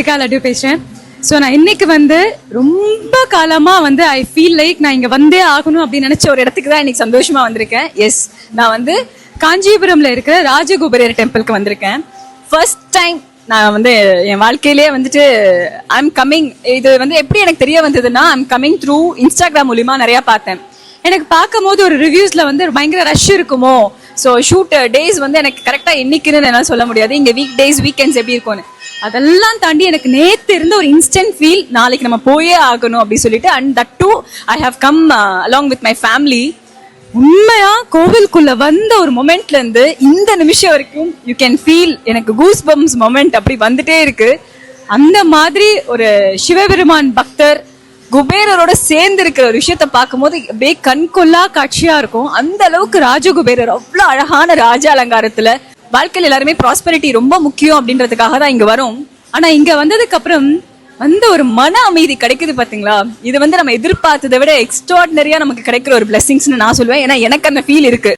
ரித்திகா லட்டு பேசுறேன். ஸோ நான் இன்னைக்கு வந்து ரொம்ப காலமா வந்து ஐ ஃபீல் லைக் நான் இங்கே வந்தே ஆகணும் அப்படின்னு நினைச்ச ஒரு இடத்துக்கு தான் இன்னைக்கு சந்தோஷமா வந்திருக்கேன். எஸ் நான் வந்து காஞ்சிபுரம்ல இருக்கிற ராஜகோபுரர் டெம்பிளுக்கு வந்திருக்கேன். ஃபர்ஸ்ட் டைம் நான் வந்து என் வாழ்க்கையிலேயே வந்துட்டு ஐ எம் கம்மிங் இது வந்து எப்படி எனக்கு தெரிய வந்ததுன்னா ஐம் கம்மிங் த்ரூ இன்ஸ்டாகிராம் மூலிமா நிறையா பார்த்தேன். எனக்கு பார்க்கும் போது ஒரு ரிவ்யூஸ்ல வந்து பயங்கர ரஷ் இருக்குமோ? ஸோ ஷூட் டேஸ் வந்து எனக்கு கரெக்டாக என்னைக்குன்னு என்னால் சொல்ல முடியாது. இங்கே வீக் டேஸ் வீக்கெண்ட்ஸ் எப்படி இருக்கும்னு. அதெல்லாம் தாண்டி எனக்கு நேத்து இருந்த ஒரு இன்ஸ்டன்ட் ஃபீல் நாளைக்கு நம்ம போயே ஆகணும் அப்படி சொல்லிட்டு and that too I have come along with my family உண்மையா கோவிலுக்குள்ள வந்த ஒரு மொமெண்ட்ல இருந்து இந்த நிமிஷம் வரைக்கும் யூ கேன் ஃபீல் எனக்கு கூஸ் பம்ஸ் மொமெண்ட் அப்படி வந்துட்டே இருக்கு. அந்த மாதிரி ஒரு சிவபெருமான் பக்தர் குபேரரோட சேர்ந்து இருக்கிற ஒரு விஷயத்த பார்க்கும்போது அப்படியே கண்கொள்ளா காட்சியா இருக்கும். அந்த அளவுக்கு ராஜகுபேரர் அவ்வளோ அழகான ராஜ அலங்காரத்துல வாழ்க்கையில் எல்லாருமே ப்ராஸ்பெரிட்டி ரொம்ப முக்கியம் அப்படின்றதுக்காக தான் இங்க வரும். ஆனா இங்க வந்ததுக்கு அப்புறம் வந்து ஒரு மன அமைதி கிடைக்குது பாத்தீங்களா? இது வந்து நம்ம எதிர்பார்த்ததை விட எக்ஸ்ட்ராடினரியா நமக்கு கிடைக்கிற ஒரு பிளெஸிங்ஸ்னு நான் சொல்லுவேன். ஏன்னா எனக்கு அந்த ஃபீல் இருக்கு.